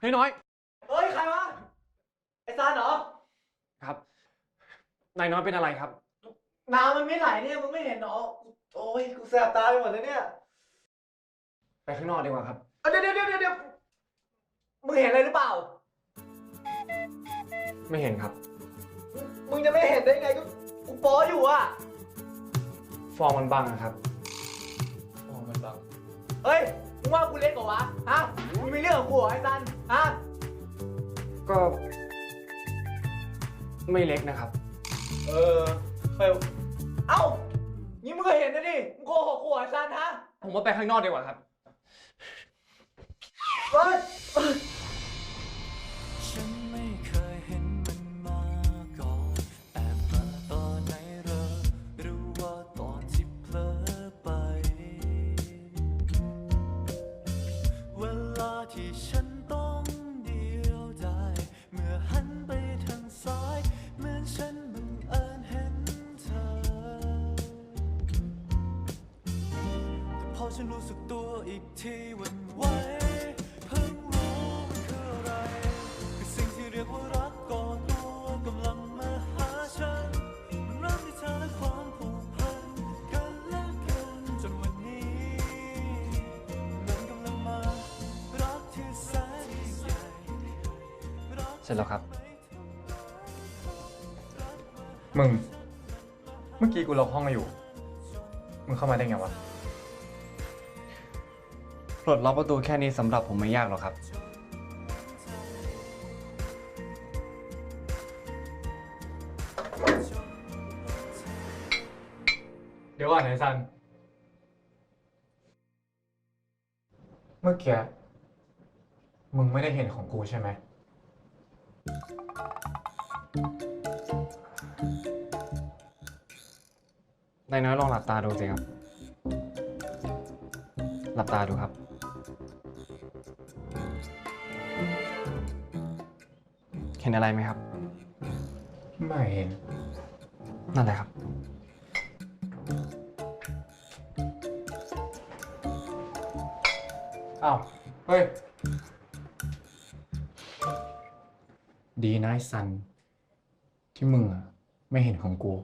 เฮ้ยน้อย เฮ้ย ใครวะ ไอ้ซานเหรอ ครับ นายน้อยเป็นอะไรครับ น้ำมันไม่ไหลเนี่ย มึงไม่เห็นเหรอ โอ้ย กูแสบตาไปหมดเลยเนี่ย ไปข้างนอกดีกว่าครับ เอาเดี๋ยวเดี๋ยวเดี๋ยวเดี๋ยวมึงเห็นอะไรหรือเปล่า ไม่เห็นครับ มึงจะไม่เห็นได้ไงก็กูโป๊อยู่อะฟองมันบังอะครับมองมันบัง เฮ้ย มึงว่ากูเล็กกว่าวะ ฮะ มึงมีเรื่องกับกูเหรอไอ้ซันฮะ ก็ ไม่เล็กนะครับ เออเฮ้ยเอ้านี่มึงก็เห็นนะดิมึงโกหกกูเหรอไอ้ซันฮะผมว่าไปข้างนอกดีกว่าครับ เฮ้ย อฉันรู้สึกตัวอีกทีวันไหวเพิ่งรู้มันคืออะไรคือสิ่งที่เรียกว่ารักก่อนตัวกำลังมาหาฉัน มันเริ่มที่เธอและความผูกพันกันและกันจนวันนี้มันกำลังมารักที่แสนยิ่งใหญ่รักเสร็จแล้วครับ มึง เมื่อกี้กูล็อกห้องอยู่ มึงเข้ามาได้ไงวะ ปลดล็อกประตูแค่นี้สำหรับผมไม่ยากหรอกครับ เดี๋ยวก่อนไอ้ซัน เมื่อกี้มึงไม่ได้เห็นของกูใช่ไหม นายน้อยลองหลับตาดูสิครับ หลับตาดูครับ เห็นอะไรไหมครับ ไม่เห็น นั่นแหละครับ อ้าว เฮ้ย ดีนะไอ้ซัน ที่มึงอะไม่เห็นของกู